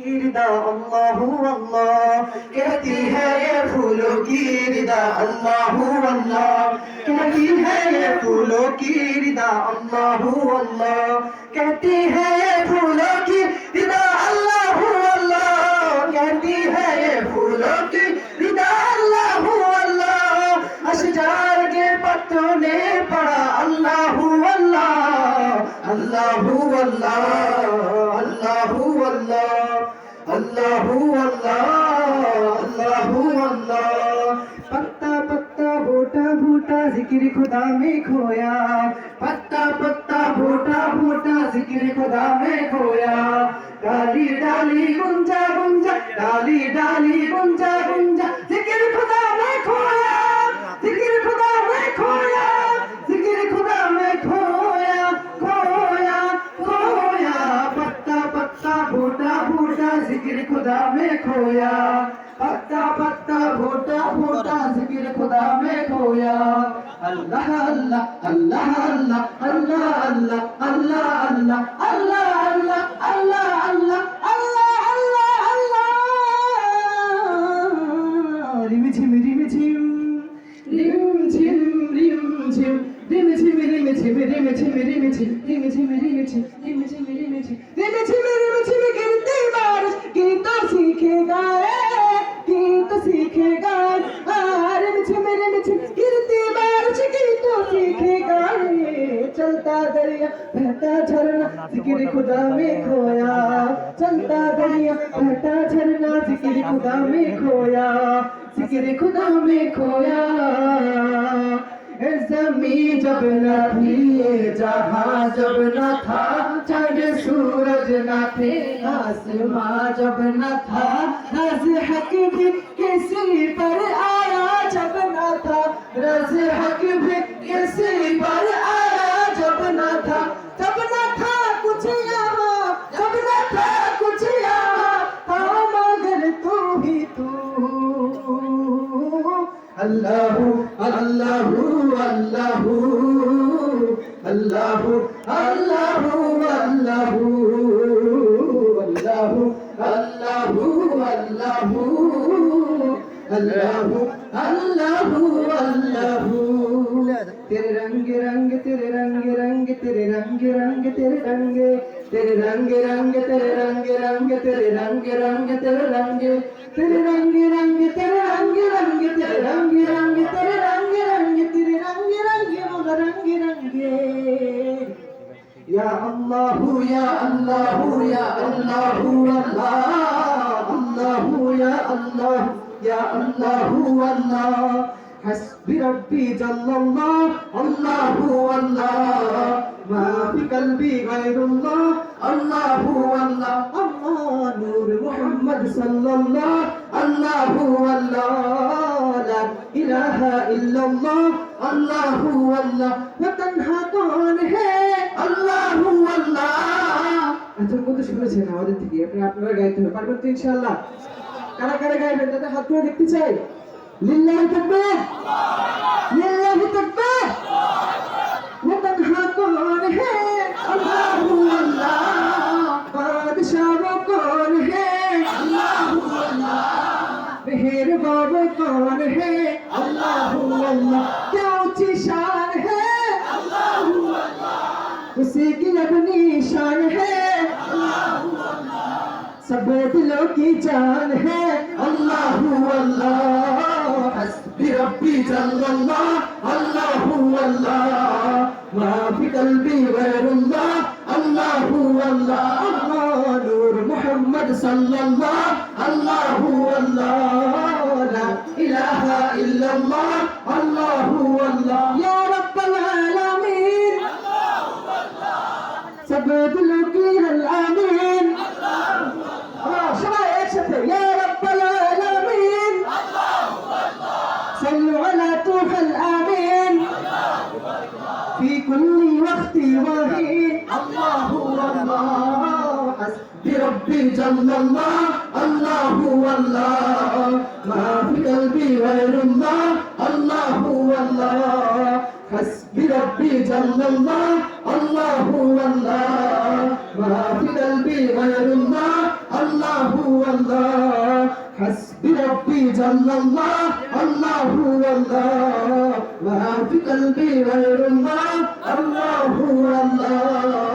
रिदा अल्लाह अल्लाह कहती है ये फूलों की रिदा अल्लाह अल्लाह कहती है ये फूलों की रिदा अल्लाह अल्लाह कहती है अल्लाह अल्लाह अल्लाह अल्लाह अल्लाह पत्ता पत्ता बूटा बूटा जिक्र खुदा में खोया पत्ता पत्ता बूटा बूटा जिक्र खुदा में खोया डाली डाली गुंजा गुंजा डाली डाली गुंजा गुंजा पत्ता बूटा बूटा जिक्र खुदा में खोया पत्ता पत्ता बूटा बूटा जिक्र खुदा में खोया अल्लाह अल्लाह अल्लाह अल्लाह अल्लाह अल्लाह अल्लाह अल्लाह अल्लाह अल्लाह अल्लाह अल्लाह अल्लाह अल्लाह अल्लाह रिमझिम रिमझिम रिमझिम रिमझिम रिमझिम रिमझिम रिमझिम रिमझिम रिमझिम रिमझिम रिमझिम रिमझिम रिमझिम रिमझिम चलता दरिया बहता झरना, ज़िक्र खुदा में खोया। चलता दरिया बहता झरना, ज़िक्र खुदा में खोया। ज़िक्र खुदा में खोया। जमी जब न थी ये जहाँ जब न था, चाँद सूरज न थे, आसमां जब न था। रज हक भी किसी पर आया जब न था। रज हक भी किसी अल्लाह अल्लाह अल्लाह अल्लाह अल्लाह अल्लाह अल्लाह अल्लाह अल्लाह अल्लाह अल्लाह तेरे रंग रंग तेरे रंग रंग तेरे रंग रंग तेरे रंग तेरे रंग रंग तेरे रंग रंग तेरे रंग रंग तेरे रंग तेरे रंग الله يا الله الله يا الله يا الله الله حسبي ربي جل الله الله الله ما في قلبي غير الله الله الله الله نور محمد صلى الله الله الله لا إله إلا الله الله الله وطن حقان ہے اللہ এতক্ষণ কিন্তু শুনেছেন আমাদের থেকে আপনি আপনারা গাইতে হবে। পারবেন তো ইনশাআল্লাহ। কারা কারা গাইবেন? তাদের হাত তুলে দেখতে চাই। লিল্লাহি তাকবীর! লিল্লাহি তাকবীর! মুতান হাকুন হে আল্লাহু আল্লাহ বাদশাহ কোন হে, আল্লাহু আল্লাহ মেহের বাবা কোন হে আল্লাহু আল্লাহ কেউ চিশা सब दिलों की जान है अल्लाह अल्लाह हस्बी रब्बी जल्लल्लाह अल्लाह अल्लाह माफी कल्बी गैरुल्लाह अल्लाह अल्लाह नूर मोहम्मद सल्लल्लाह अल्लाह अल्लाह ला इलाहा इल्लल्लाह अल्लाह अल्लाह या रब्बल आलमीन सब दिलों وحين الله والله بربي جل الله الله والله ما في قلبي غير الله الله والله حسبي ربي جل الله الله والله ما في قلبي غير الله الله والله حسبي ربي جل الله الله والله আল্লাহ মা ফি কলবি গায়রুল্লাহ আল্লাহু আল্লাহ